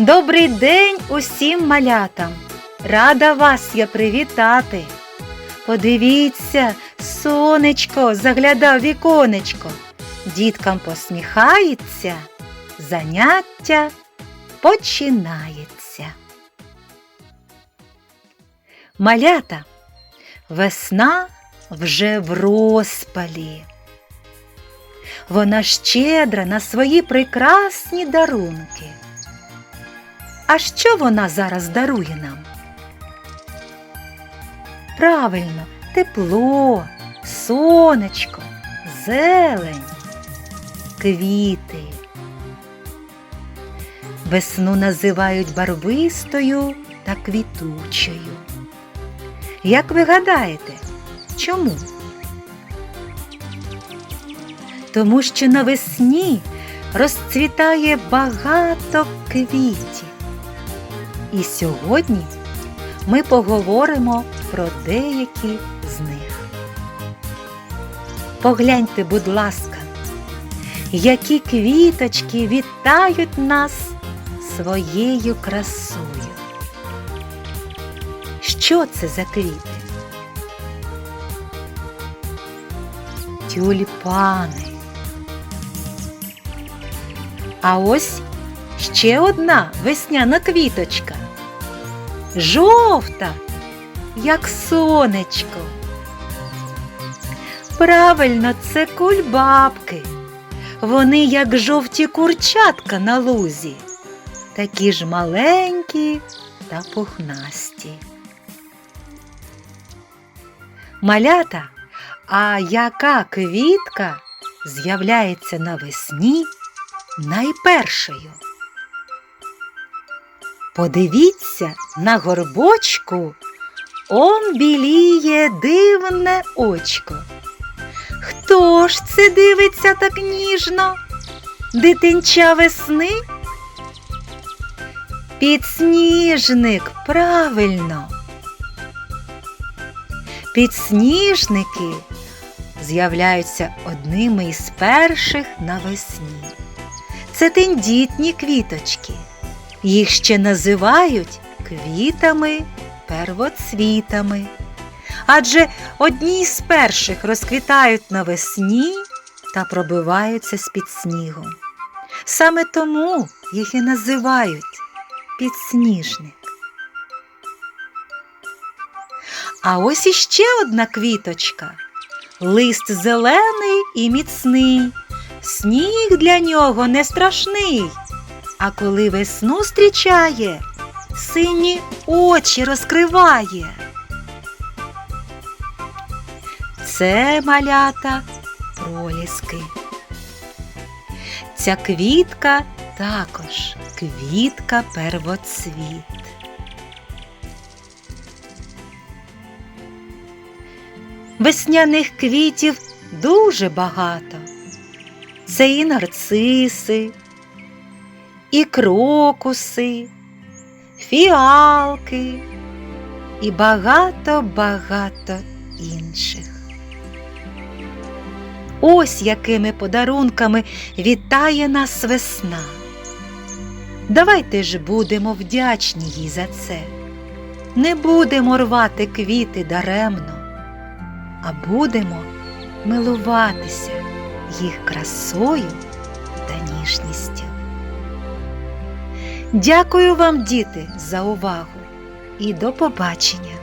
Добрий день усім малятам! Рада вас я привітати. Подивіться, сонечко заглядав віконечко. Діткам посміхається, заняття починається. Малята, весна вже в розпалі. Вона щедра на свої прекрасні дарунки. А що вона зараз дарує нам? Правильно, тепло, сонечко, зелень, квіти. Весну називають барвистою та квітучою. Як ви гадаєте, чому? Тому що навесні розцвітає багато квітів. І сьогодні ми поговоримо про деякі з них. Погляньте, будь ласка, які квіточки вітають нас своєю красою. Що це за квіти? Тюльпани. А ось ще одна весняна квіточка. Жовта, як сонечко. Правильно, це кульбабки. Вони як жовті курчатка на лузі, такі ж маленькі та пухнасті. Малята, а яка квітка з'являється навесні найпершою? Подивіться на горбочку, он біліє дивне очко. Хто ж це дивиться так ніжно? Дитинча весни? Підсніжник, правильно. Підсніжники з'являються одними із перших навесні. Це тендітні квіточки. Їх ще називають квітами первоцвітами. Адже одні з перших розквітають навесні та пробиваються з-під снігом. Саме тому їх і називають підсніжник. А ось іще одна квіточка. Лист зелений і міцний, сніг для нього не страшний. А коли весну зустрічає, сині очі розкриває. Це малята проліски. Ця квітка також квітка первоцвіт. Весняних квітів дуже багато. Це і нарциси, і крокуси, фіалки і багато-багато інших. Ось якими подарунками вітає нас весна. Давайте ж будемо вдячні їй за це. Не будемо рвати квіти даремно, а будемо милуватися їх красою та ніжністю. Дякую вам, діти, за увагу і до побачення!